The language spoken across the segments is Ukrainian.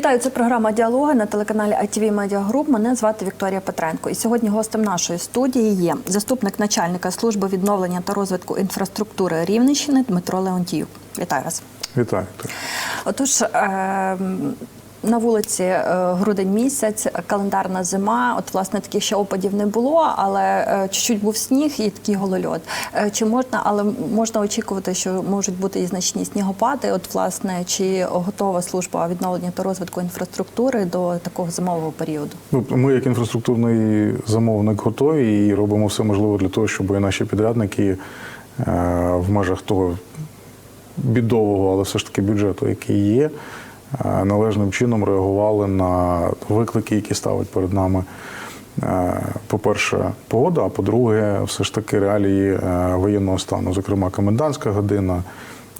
Вітаю, це програма Діалоги на телеканалі ITV Media Group. Мене звати Вікторія Петренко. І сьогодні гостем нашої студії є заступник начальника служби відновлення та розвитку інфраструктури Рівненщини Дмитро Леонтіюк. Вітаю вас. Вітаю. Отож, е, на вулиці е, грудень місяць, календарна зима. От власне таких ще опадів не було, але е, чуть-чуть був сніг і такий голольот. Е, Чи можна, але можна очікувати, що можуть бути і значні снігопади? От власне, чи готова служба відновлення та розвитку інфраструктури до такого зимового періоду? Ну, ми, як інфраструктурний замовник, готові і робимо все можливе для того, щоб наші підрядники в межах того бідового, але все ж таки бюджету, який є, належним чином реагували на виклики, які ставить перед нами. е, По-перше, погода, а по-друге, все ж таки реалії е, воєнного стану, зокрема комендантська година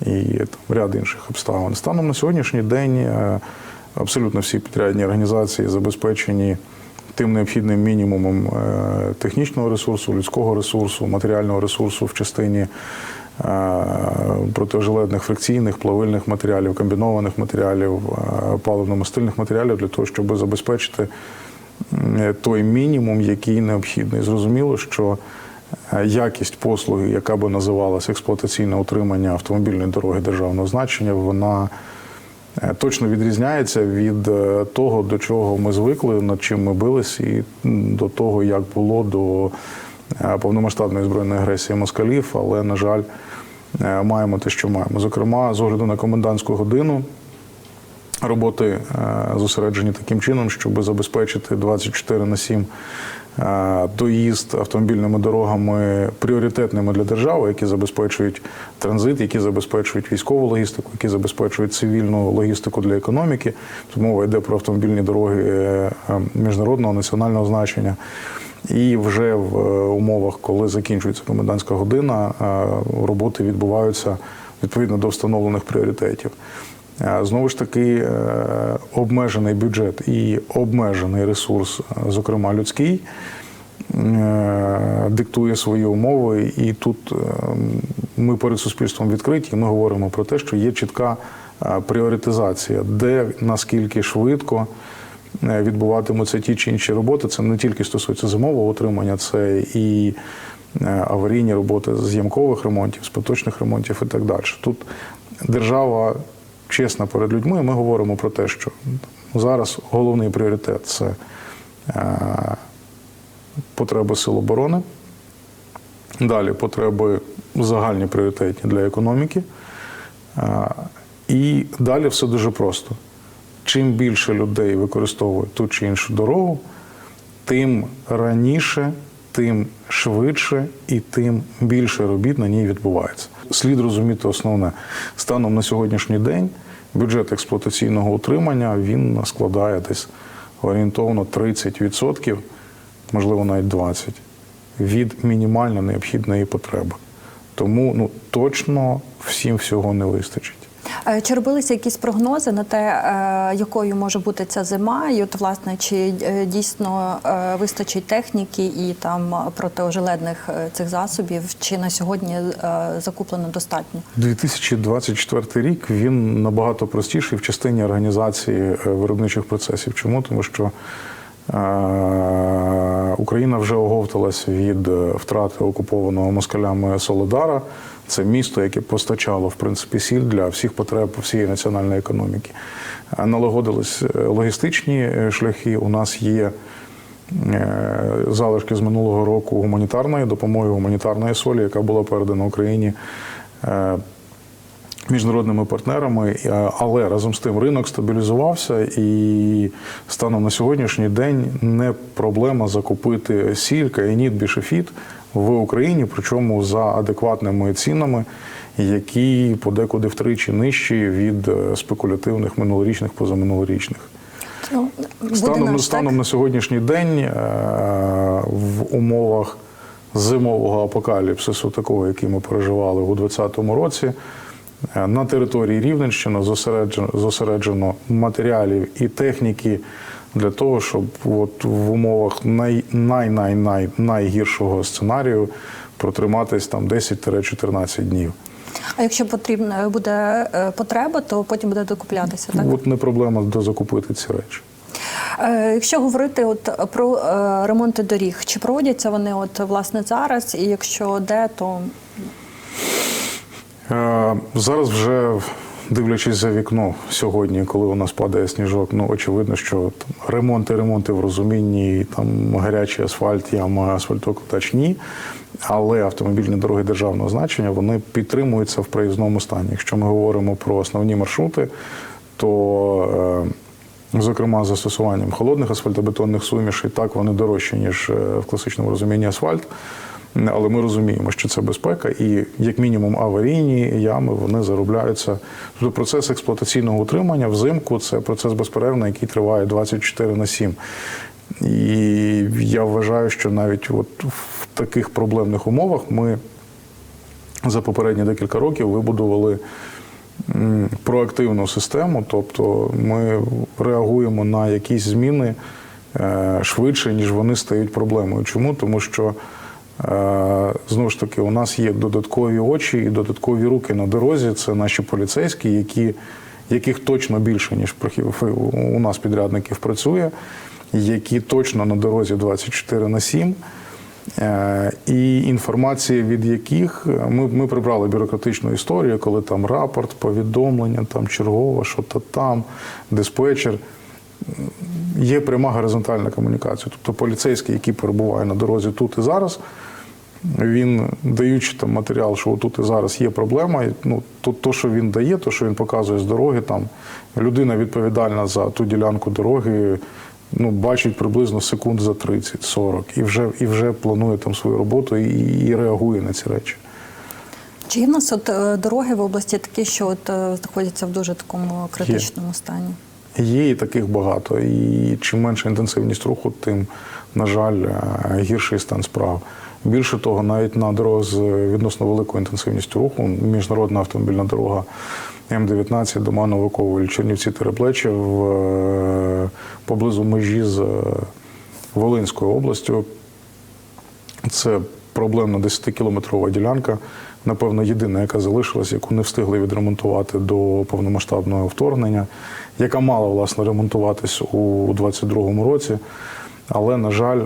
і там, ряд інших обставин. Станом на сьогоднішній день е, абсолютно всі підрядні організації забезпечені тим необхідним мінімумом е, технічного ресурсу, людського ресурсу, матеріального ресурсу в частині е, протижилетних фрикційних, плавильних матеріалів, комбінованих матеріалів, е, паливно-мастильних матеріалів для того, щоб забезпечити той мінімум, який необхідний. Зрозуміло, що е, якість послуги, яка би називалася експлуатаційне утримання автомобільної дороги державного значення, вона точно відрізняється від того, до чого ми звикли, над чим ми бились, і до того, як було до повномасштабної збройної агресії москалів. Але, на жаль, маємо те, що маємо. Зокрема, з огляду на комендантську годину. Роботи е, зосереджені таким чином, щоб забезпечити 24 на 7 е, доїзд автомобільними дорогами пріоритетними для держави, які забезпечують транзит, які забезпечують військову логістику, які забезпечують цивільну логістику для економіки. Тому мова йде про автомобільні дороги е, е, міжнародного національного значення. І вже в е, умовах, коли закінчується комендантська година, е, роботи відбуваються відповідно до встановлених пріоритетів. Е, Знову ж таки, обмежений бюджет і обмежений ресурс, зокрема людський, диктує свої умови. І тут ми перед суспільством відкриті. Ми говоримо про те, що є чітка пріоритизація, де наскільки швидко відбуватимуться ті чи інші роботи. Це не тільки стосується зимового утримання, це і е, аварійні роботи з ямкових ремонтів, з поточних ремонтів і так далі. Тут держава чесна перед людьми. Ми говоримо про те, що зараз головний пріоритет це е, потреби сил оборони. Далі потреби загальні пріоритетні для економіки. Е, І далі все дуже просто. Чим більше людей використовують ту чи іншу дорогу, тим раніше, тим швидше і тим більше робіт на ній відбувається. Слід розуміти основне. Станом на сьогоднішній день бюджет експлуатаційного утримання він складає десь орієнтовно 30%, можливо навіть 20% від мінімально необхідної потреби. Тому ну, точно всім всього не вистачить. Е, Чи робилися якісь прогнози на те, е, якою може бути ця зима, і от власне чи е, дійсно вистачить техніки і там протиожеледних цих засобів, чи на сьогодні закуплено достатньо? 2024 рік він набагато простіший в частині організації виробничих процесів. Чому? Тому що Україна вже оговталась від втрати окупованого москалями Солодара. Це місто, яке постачало в принципі сіль для всіх потреб всієї національної економіки. Налагодились е, логістичні е, шляхи. У нас є е, залишки з минулого року гуманітарної допомоги, гуманітарної солі, яка була передана Україні міжнародними партнерами, але разом з тим ринок стабілізувався, і станом на сьогоднішній день не проблема закупити сіль, каїніт, бішефіт в Україні, причому за адекватними цінами, які подекуди втричі нижчі від е, спекулятивних минулорічних позаминулорічних. Ну, Станом, наш, станом на сьогоднішній день е, в умовах зимового апокаліпсису, такого, який ми переживали у 2020 році, е, на території Рівненщини зосереджено, зосереджено матеріалів і техніки для того, щоб от в умовах най, най, най, най, найгіршого сценарію протриматись там 10-14 днів. А якщо потрібна буде е, потреба, то потім буде докуплятися, так? От не проблема дозакупити ці речі. Е, Якщо говорити от про е, ремонти доріг, чи проводяться вони от власне зараз? І якщо де, то Е, Зараз вже дивлячись за вікно сьогодні, коли у нас падає сніжок, ну очевидно, що там, ремонти, ремонти в розумінні, там гарячий асфальт, яма, асфальтокладач ні. Але автомобільні дороги державного значення вони підтримуються в проїзному стані. Якщо ми говоримо про основні маршрути, то е, зокрема застосуванням холодних асфальтобетонних сумішей, так вони дорожчі, ніж е, в класичному розумінні асфальт. Але ми розуміємо, що це безпека, і як мінімум аварійні ями вони заробляються. Тобто процес експлуатаційного утримання взимку це процес безперервний, який триває 24 на 7. І я вважаю, що навіть от в таких проблемних умовах ми за попередні декілька років вибудували проактивну систему, тобто ми реагуємо на якісь зміни е, швидше, ніж вони стають проблемою. Чому? Тому що знову ж таки у нас є додаткові очі і додаткові руки на дорозі. Це наші поліцейські, які, яких точно більше, ніж у нас підрядників працює, які точно на дорозі 24 на 7. Е, І інформація від яких е, ми, ми прибрали бюрократичну історію, коли там рапорт, повідомлення, там чергова, що то там, диспетчер. Є пряма горизонтальна комунікація. Тобто поліцейський, який перебуває на дорозі тут і зараз, він даючи там матеріал, що тут і зараз є проблема. Ну, то, то, що він дає, то, що він показує з дороги, там людина відповідальна за ту ділянку дороги, ну, бачить приблизно секунд за 30-40 і вже, і вже планує там свою роботу і, і реагує на ці речі. чи є в нас от е, дороги в області такі, що от е, знаходяться в дуже такому критичному стані? Є і таких багато. І чим менша інтенсивність руху, тим, на жаль, е, гірший стан справ. Більше того, навіть на дорогах з відносно великою інтенсивністю руху, міжнародна автомобільна дорога М-19 Доманово Коваль, Чернівці Тереплече в е, поблизу межі з е, Волинською областю. Це проблемна 10-кілометрова ділянка, напевно, єдина, яка залишилась, яку не встигли відремонтувати до повномасштабного вторгнення, яка мала власне ремонтуватись у 22-му році. Але, на жаль,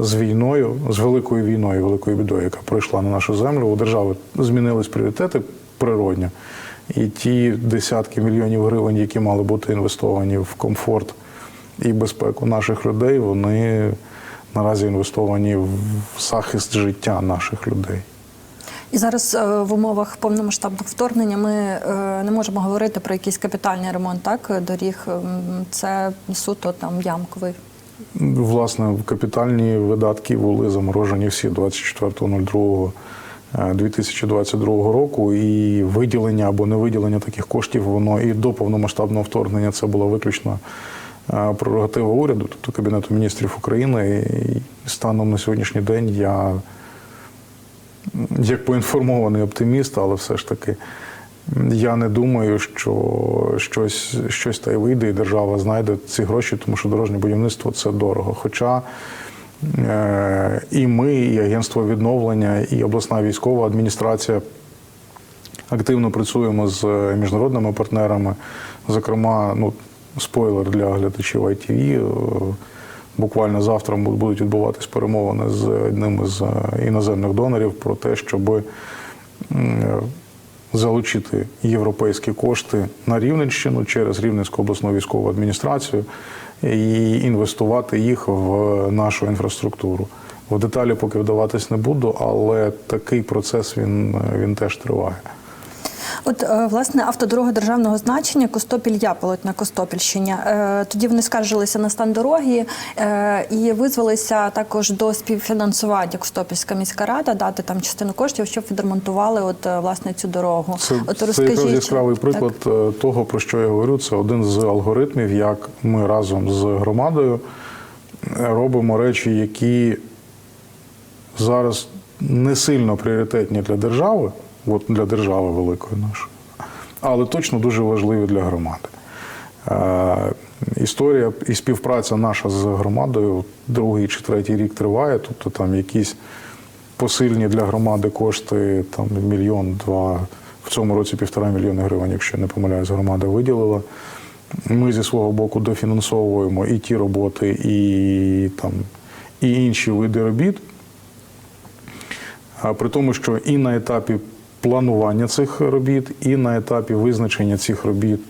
з війною, з великою війною, великою бідою, яка пройшла на нашу землю, у держави змінились пріоритети природні. І ті десятки мільйонів гривень, які мали бути інвестовані в комфорт і безпеку наших людей, вони наразі інвестовані в захист життя наших людей. І зараз е, в умовах повномасштабного вторгнення ми е, не можемо говорити про якийсь капітальний ремонт, так доріг. Це суто там ямковий. Власне, капітальні видатки були заморожені всі 24.02.2022 року, і виділення або не виділення таких коштів, воно і до повномасштабного вторгнення це була виключно е, прерогатива уряду, тобто Кабінету міністрів України. І станом на сьогоднішній день я як поінформований оптиміст, але все ж таки. Я не думаю, що щось, щось та й вийде, і держава знайде ці гроші, тому що дорожнє будівництво це дорого. Хоча е, і ми, і агентство відновлення, і обласна військова адміністрація активно працюємо з міжнародними партнерами. Зокрема, ну, спойлер для глядачів ITV. е, Буквально завтра будуть відбуватись перемовини з одним з е, іноземних донорів про те, щоб залучити європейські кошти на Рівненщину через Рівненську обласну військову адміністрацію і інвестувати їх в нашу інфраструктуру. В деталі поки вдаватись не буду, але такий процес він, він теж триває. От е, власне автодорога державного значення Костопіль Яполоть на Костопільщині. Е, Тоді вони скаржилися на стан дороги е, і визвалися також до співфінансування Костопільська міська рада дати там частину коштів, щоб відремонтували от власне цю дорогу. Це, от це якраз яскравий приклад е, того, про що я говорю. Це один з алгоритмів, як ми разом з громадою робимо речі, які зараз не сильно пріоритетні для держави, от для держави великої нашої, але точно дуже важливі для громади. Історія і співпраця наша з громадою другий чи третій рік триває, тобто там якісь посильні для громади кошти там мільйон два. В цьому році півтора мільйони гривень, якщо не помиляюсь, громада виділила. Ми зі свого боку дофінансовуємо і ті роботи, і, там, і інші види робіт. При тому, що і на етапі планування цих робіт, і на етапі визначення цих робіт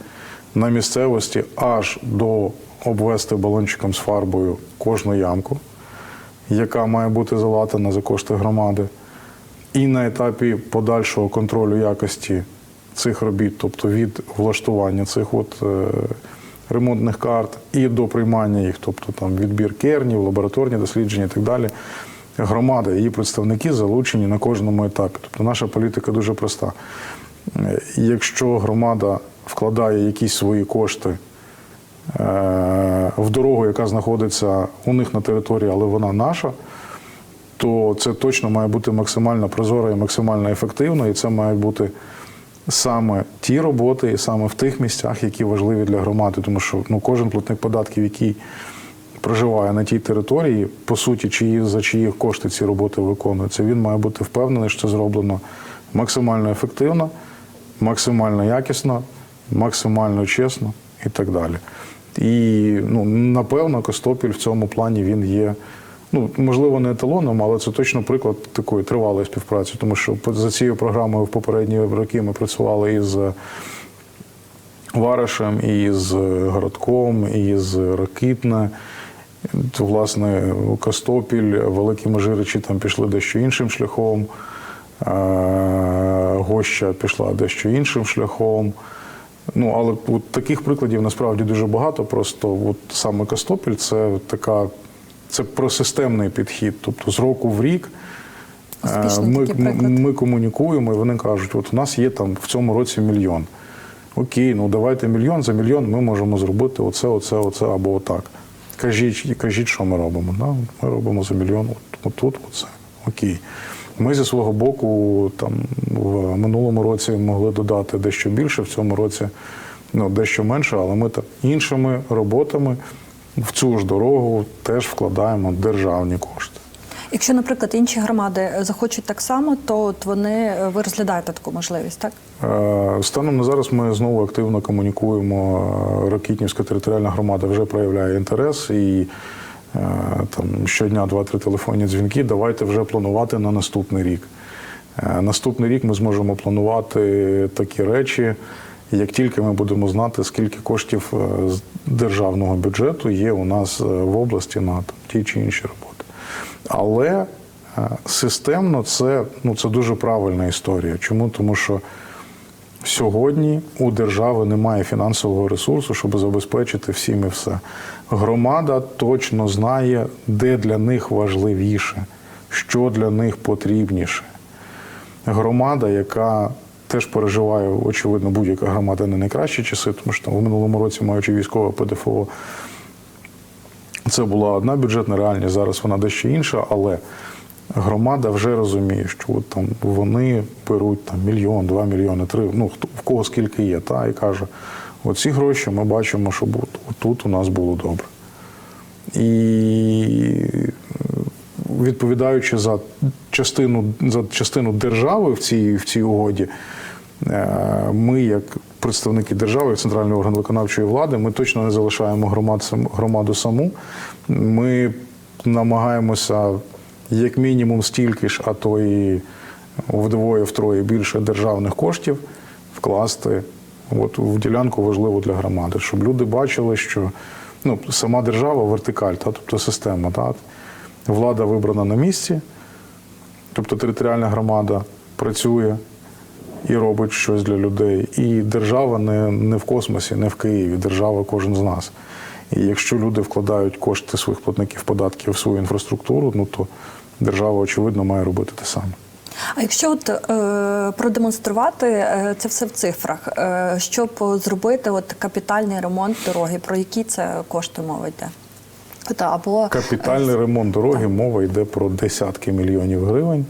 на місцевості аж до обвести балончиком з фарбою кожну ямку, яка має бути залатана за кошти громади, і на етапі подальшого контролю якості цих робіт, тобто від влаштування цих от, е, ремонтних карт і до приймання їх, тобто там відбір кернів, лабораторні дослідження і так далі. Громада, її представники залучені на кожному етапі. Тобто наша політика дуже проста. Е, Якщо громада вкладає якісь свої кошти е, в дорогу, яка знаходиться у них на території, але вона наша, то це точно має бути максимально прозоро і максимально ефективно, і це мають бути саме ті роботи, і саме в тих місцях, які важливі для громади, тому що ну, кожен платник податків, який проживає на тій території, по суті, чиї за чиї кошти ці роботи виконуються, він має бути впевнений, що зроблено максимально ефективно, максимально якісно, максимально чесно і так далі. І ну, напевно, Костопіль в цьому плані він є. Ну, можливо, не еталоном, але це точно приклад такої тривалої співпраці, тому що за цією програмою в попередні роки ми працювали із Варишем, і з Городком, і з Ракитне. То, власне, Костопіль, Великі Межиричі там пішли дещо іншим шляхом. Е, Гоща пішла дещо іншим шляхом. Ну, але от таких прикладів насправді дуже багато. Просто от саме Костопіль це така, це про системний підхід. Тобто з року в рік е, ми, ми комунікуємо, і вони кажуть, от у нас є там в цьому році мільйон. Окей, ну давайте мільйон, за мільйон ми можемо зробити оце, оце, оце або отак. Кажіть, кажіть, що ми робимо. Да? Ми робимо за мільйон от, отут, оце. Окей. Ми зі свого боку там в минулому році могли додати дещо більше, в цьому році ну, дещо менше, але ми там іншими роботами в цю ж дорогу теж вкладаємо державні кошти. Якщо, наприклад, інші громади захочуть так само, то от вони е, ви розглядаєте таку можливість, так? Е, Станом на зараз ми знову активно комунікуємо. Е, Рокітнівська територіальна громада вже проявляє інтерес і е, там щодня два-три телефонні дзвінки. Давайте вже планувати на наступний рік. Е, Наступний рік ми зможемо планувати такі речі, як тільки ми будемо знати, скільки коштів е, з державного бюджету є у нас е, в області на там, ті чи інші роботи. Але е, системно це, ну, це дуже правильна історія. Чому? Тому що сьогодні у держави немає фінансового ресурсу, щоб забезпечити всім і все. Громада точно знає, де для них важливіше, що для них потрібніше. Громада, яка теж переживає, очевидно, будь-яка громада не найкращі часи, тому що там, в минулому році, маючи військове ПДФО, це була одна бюджетна реальність, зараз вона дещо інша, але громада вже розуміє, що от там вони беруть там мільйон, два мільйони, три, ну в кого скільки є, та і каже: оці гроші ми бачимо, щоб тут у нас було добре. І відповідаючи за частину, за частину держави в цій, в цій угоді, е, ми, як представники держави, центральний орган виконавчої влади, ми точно не залишаємо громад, громаду саму. Ми намагаємося як мінімум стільки ж, а то і вдвоє-втроє більше державних коштів вкласти от, в ділянку важливу для громади, щоб люди бачили, що ну, сама держава вертикаль, та, тобто система, та, влада вибрана на місці, тобто територіальна громада працює і робить щось для людей. І держава не, не в космосі, не в Києві, держава кожен з нас. І якщо люди вкладають кошти своїх платників податків в свою інфраструктуру, ну то держава, очевидно, має робити те саме. А якщо от е, продемонструвати е, це все в цифрах, е, щоб зробити от капітальний ремонт дороги, про які це кошти мова йде? От, або Капітальний ремонт дороги мова йде про десятки мільйонів гривень.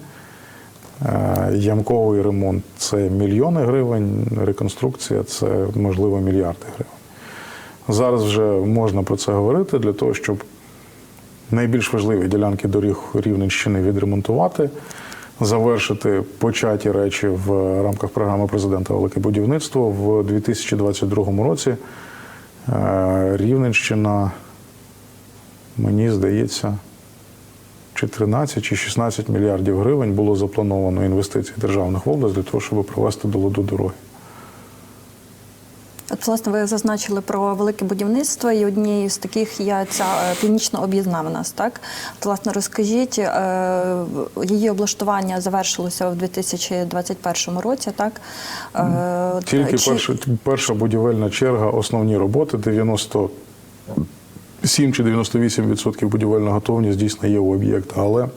Е, Ямковий ремонт це мільйони гривень, реконструкція це можливо мільярди гривень. Зараз вже можна про це говорити для того, щоб найбільш важливі ділянки доріг Рівненщини відремонтувати. завершити початі речі в рамках програми президента Велике будівництво в 2022 році. е, Рівненщина, мені здається, чи 13 чи 16 мільярдів гривень було заплановано інвестицій державних область для того, щоб провести до ладу дороги. От, власне, ви зазначили про велике будівництво, і однією з таких є ця е, північна об'їзна в нас. Так, от, власне, розкажіть, е, її облаштування завершилося в 2021 році. Так Е, Тільки чи- перша, перша будівельна черга, основні роботи 97 чи 98% будівельна готовність дійсно є у об'єкта, але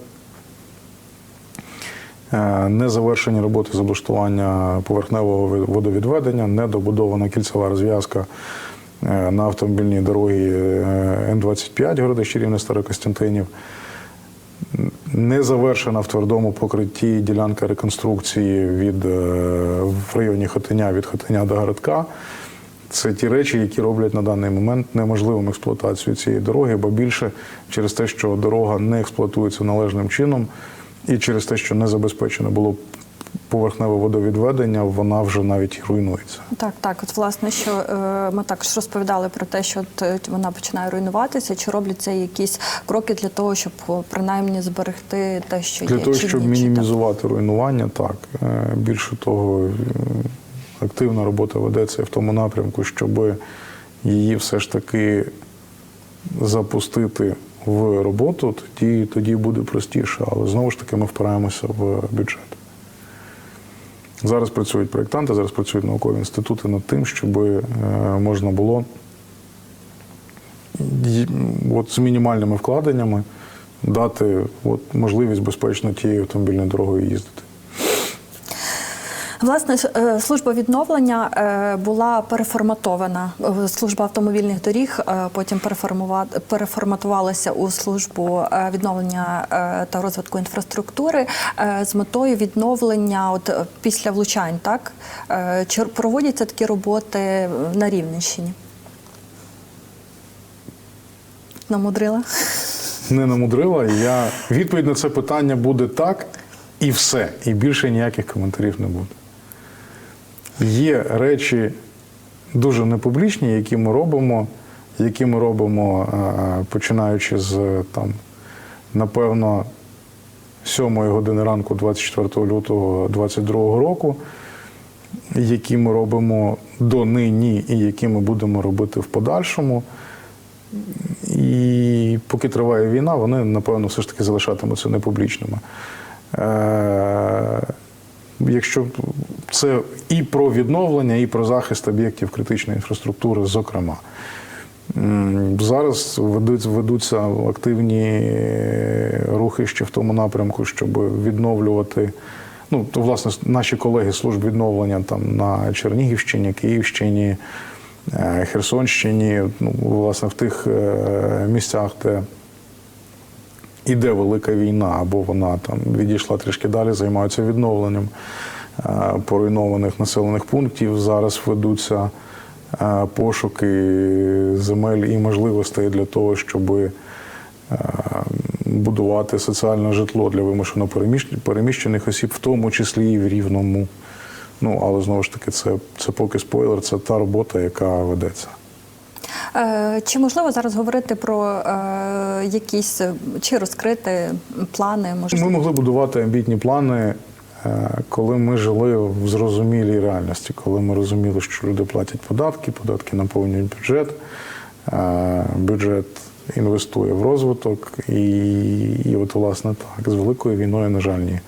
е, не завершені роботи з облаштування поверхневого водовідведення, не добудована кільцева розв'язка е, на автомобільній дорогі е, Н-25 Городище Рівне Старокостянтинів. Не завершена в твердому покритті ділянка реконструкції від е, в районі Хотиня від Хотиня до городка. Це ті речі, які роблять на даний момент неможливим експлуатацію цієї дороги, бо більше через те, що дорога не експлуатується належним чином, і через те, що не забезпечено було поверхневе водовідведення, вона вже навіть руйнується. Так, так. От власне, що е, ми також розповідали про те, що от, е, вона починає руйнуватися. Чи робляться якісь кроки для того, щоб принаймні зберегти те, що Для є того, чи щоб мінімізувати руйнування, так. Е, Більше того, е, активна робота ведеться в тому напрямку, щоб її все ж таки запустити в роботу, тоді, тоді буде простіше. Але знову ж таки ми впираємося в бюджет. Зараз працюють проєктанти, зараз працюють наукові інститути над тим, щоб е, можна було от з мінімальними вкладеннями дати от, можливість безпечно тією автомобільною дорогою їздити. Власне, е, служба відновлення е, була переформатована. Е, Служба автомобільних доріг потім переформатувалася у службу відновлення та розвитку інфраструктури з метою відновлення от після влучань. Так чи проводяться такі роботи на Рівненщині? Намудрила? Не намудрила. Я відповідь на це питання буде так і все. І більше ніяких коментарів не буде. Є речі дуже непублічні, які ми робимо, які ми робимо, е, починаючи з там, напевно, 7 години ранку 24 лютого 2022 року, які ми робимо до нині і які ми будемо робити в подальшому. І поки триває війна, вони, напевно, все ж таки залишатимуться непублічними. Е, якщо це і про відновлення, і про захист об'єктів критичної інфраструктури, зокрема. Зараз ведуть, ведуться активні рухи ще в тому напрямку, щоб відновлювати. Ну, то, власне, наші колеги служб відновлення там на Чернігівщині, Київщині, е, Херсонщині, ну, власне, в тих е, місцях, де іде велика війна, або вона там відійшла трішки далі, займаються відновленням е, поруйнованих населених пунктів. Зараз ведуться е, пошуки земель і можливостей для того, щоб е, будувати соціальне житло для вимушено переміщених осіб, в тому числі і в Рівному. Ну, але знову ж таки, це, це поки спойлер, це та робота, яка ведеться. Е, Чи можливо зараз говорити про е, якісь е, чи розкрити плани? Ми могли будувати амбітні плани, коли ми жили в зрозумілій реальності, коли ми розуміли, що люди платять податки, податки наповнюють бюджет, бюджет інвестує в розвиток, і, і от, власне, так, з великою війною, на жаль, ні.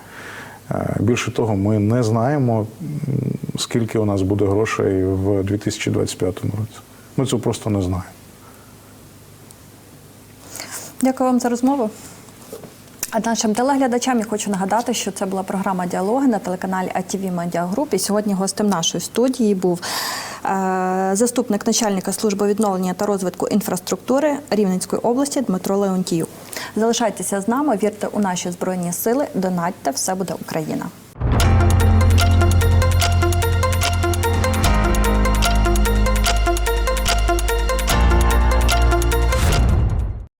Більше того, ми не знаємо, скільки у нас буде грошей в 2025 році. Ми цього просто не знаємо. Дякую вам за розмову. А нашим телеглядачам я хочу нагадати, що це була програма Діалоги на телеканалі Media Group. І сьогодні гостем нашої студії був е, заступник начальника служби відновлення та розвитку інфраструктури Рівненської області Дмитро Леонтіюк. Залишайтеся з нами, вірте у наші збройні сили, донатьте, все буде Україна.